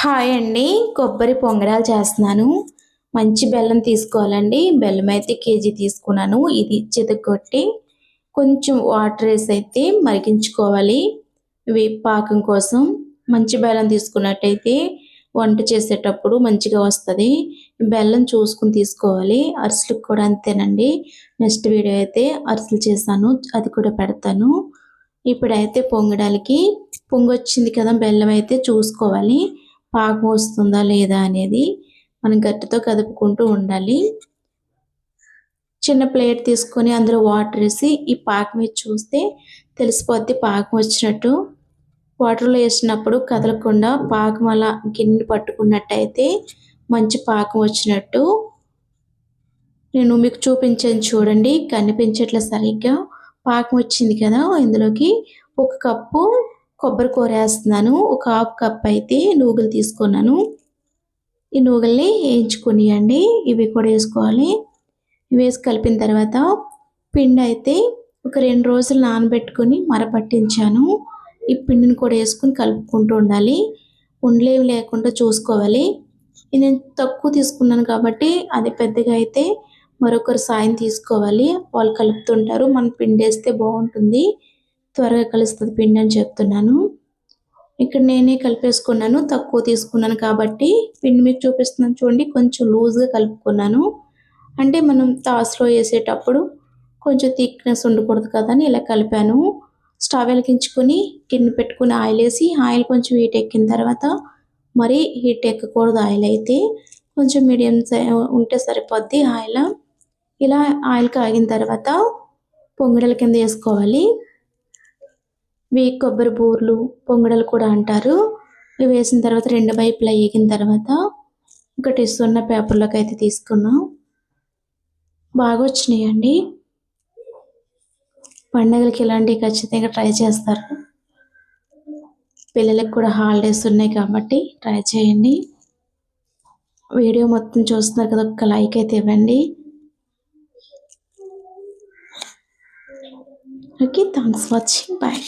Hi అండి. కొబ్బరి పొంగడాలు చేస్తున్నాను. మంచి బెల్లం తీసుకోవాలండి. బెల్లం అయితే కేజీ తీసుకున్నాను. ఇది చితగొట్టి కొంచెం వాటర్ వేసి అయితే మరిగించుకోవాలి. ఇవి పాకం కోసం మంచి బెల్లం తీసుకున్నట్టయితే వంట చేసేటప్పుడు మంచిగా వస్తుంది. బెల్లం చూసుకుని తీసుకోవాలి. అరిసెలకు కూడా అంతేనండి. నెక్స్ట్ వీడియో అయితే అరిసెలు చేశాను. అది కూడా పెడతాను. ఇప్పుడైతే పొంగడానికి పొంగొచ్చింది కదా బెల్లం అయితే చూసుకోవాలి. పాకం వస్తుందా లేదా అనేది మనం గట్టితో కదుపుకుంటూ ఉండాలి. చిన్న ప్లేట్ తీసుకొని అందులో వాటర్ వేసి ఈ పాకం మీద చూస్తే తెలిసిపోద్ది పాకం వచ్చినట్టు. వాటర్లో వేసినప్పుడు కదలకుండా పాకం అలా గిన్నె పట్టుకున్నట్టయితే మంచి పాకం వచ్చినట్టు. నేను మీకు చూపించాను చూడండి కనిపించట్లే సరిగ్గా. పాకం వచ్చింది కదా ఇందులోకి. ఒక కప్పు కొబ్బరి కూర వేస్తున్నాను. ఒక హాఫ్ కప్ అయితే నూగులు తీసుకున్నాను. ఈ నూగుల్ని వేయించుకునియండి. ఇవి కూడా వేసుకోవాలి. ఇవి వేసి కలిపిన తర్వాత పిండి అయితే ఒక రెండు రోజులు నానబెట్టుకొని మరపట్టించాను. ఈ పిండిని కూడా వేసుకొని కలుపుకుంటూ ఉండాలి. ఉండలేవి లేకుండా చూసుకోవాలి. నేను తక్కువ తీసుకున్నాను కాబట్టి అది పెద్దగా అయితే మరొకరు సాయం తీసుకోవాలి. వాళ్ళు కలుపుతుంటారు. మనం పిండి వేస్తే బాగుంటుంది. త్వరగా కలుస్తుంది పిండి అని చెప్తున్నాను. ఇక్కడ నేనే కలిపేసుకున్నాను తక్కువ తీసుకున్నాను కాబట్టి పిండి మీకు చూపిస్తున్నాను చూడండి కొంచెం లూజ్గా కలుపుకున్నాను. అంటే మనం తాస్లో వేసేటప్పుడు కొంచెం థిక్నెస్ ఉండకూడదు కదా అని ఇలా కలిపాను. స్టవ్ వెలిగించుకొని గిన్నె పెట్టుకుని ఆయిల్ వేసి ఆయిల్ కొంచెం హీట్ ఎక్కిన తర్వాత మరీ హీట్ ఎక్కకూడదు ఆయిల్ అయితే. కొంచెం మీడియం ఉంటే సరిపోద్ది ఆయిల్. ఇలా ఆయిల్ కాగిన తర్వాత పొంగడల కింద వేసుకోవాలి. ఇవి కొబ్బరి బూర్లు పొంగడలు కూడా అంటారు. ఇవి వేసిన తర్వాత రెండు వైపులా వేగిన తర్వాత ఒకటి సున్న పేపర్లోకి అయితే తీసుకున్నాం. బాగా వచ్చినాయండి. పండగలకి ఇలాంటివి ఖచ్చితంగా ట్రై చేస్తారు. పిల్లలకు కూడా హాలిడేస్ ఉన్నాయి కాబట్టి ట్రై చేయండి. వీడియో మొత్తం చూస్తున్నారు కదా ఒక్క లైక్ అయితే ఇవ్వండి. Okay thanks watching. బాయ్.